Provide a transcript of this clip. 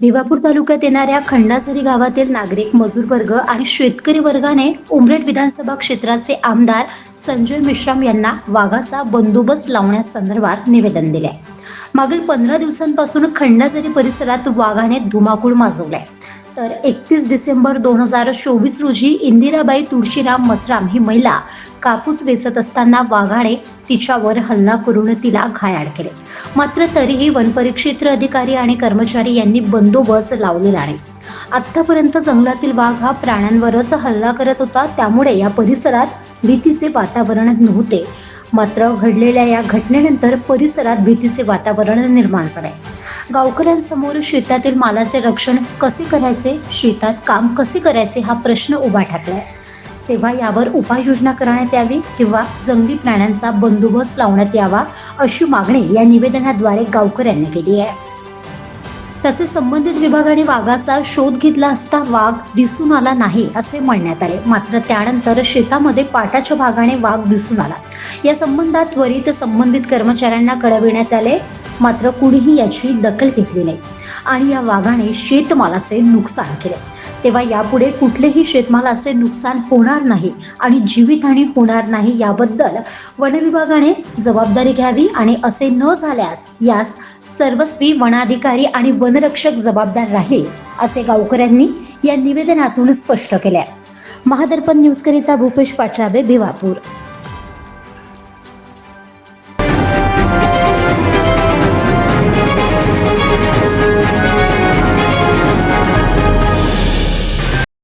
भिवापूर तालुक्यात येणाऱ्या खंडाझरी गावातील नागरिक मजूर वर्ग आणि शेतकरी वर्गाने उमरेड विधानसभा क्षेत्राचे आमदार संजय मिश्राम यांना वाघाचा बंदोबस्त लावण्यासंदर्भात निवेदन दिले. मागील पंधरा दिवसांपासून खंडाझरी परिसरात वाघाने धुमाकूळ माजवलाय. तर एकतीस डिसेंबर दोन हजार चोवीस रोजी इंदिराबाई तुळशीराम मसराम ही महिला कापूस वेचत असताना वाघाने तिच्यावर हल्ला करून तिला घायाळ केले. मात्र तरीही वनपरिक्षेत्र अधिकारी आणि कर्मचारी यांनी बंदोबस्त लावलेला नाही. आतापर्यंत जंगलातील वाघ हा प्राण्यांवरच हल्ला करत होता त्यामुळे या परिसरात भीतीचे वातावरण नव्हते. मात्र घडलेल्या या घटनेनंतर परिसरात भीतीचे वातावरण निर्माण झाले. गावकऱ्यांसमोर शेतातील मालाचे रक्षण कसे करायचे शेतात काम कसे करायचे हा प्रश्न उभा ठाकलाय. तेव्हा यावर उपाययोजना करण्यात यावी किंवा जंगली प्राण्यांचा बंदोबस्त लावण्यात यावा अशी मागणी या निवेदनाद्वारे गावकऱ्यांनी केली आहे. तसेच संबंधित विभागाने वाघाचा शोध घेतला असता वाघ दिसून आला नाही असे म्हणण्यात आले. मात्र त्यानंतर शेतामध्ये पाटाच्या भागाने वाघ दिसून आला. या संबंधात त्वरित संबंधित कर्मचाऱ्यांना कळविण्यात आले. मात्र कुणीही याची दखल घेतली नाही. आणि या वाघाने शेतमालाचे नुकसान केले. तेव्हा यापुढे कुठलेही शेतमालाचे नुकसान होणार नाही आणि जीवितहानी होणार नाही याबद्दल वनविभागाने जबाबदारी घ्यावी आणि असे न झाल्यास यास सर्वस्वी वनाधिकारी आणि वनरक्षक जबाबदार राहील असे गावकऱ्यांनी या निवेदनातून स्पष्ट केले. आहे महादर्पण न्यूजकरिता भूपेश पाठराबे भिवापूर.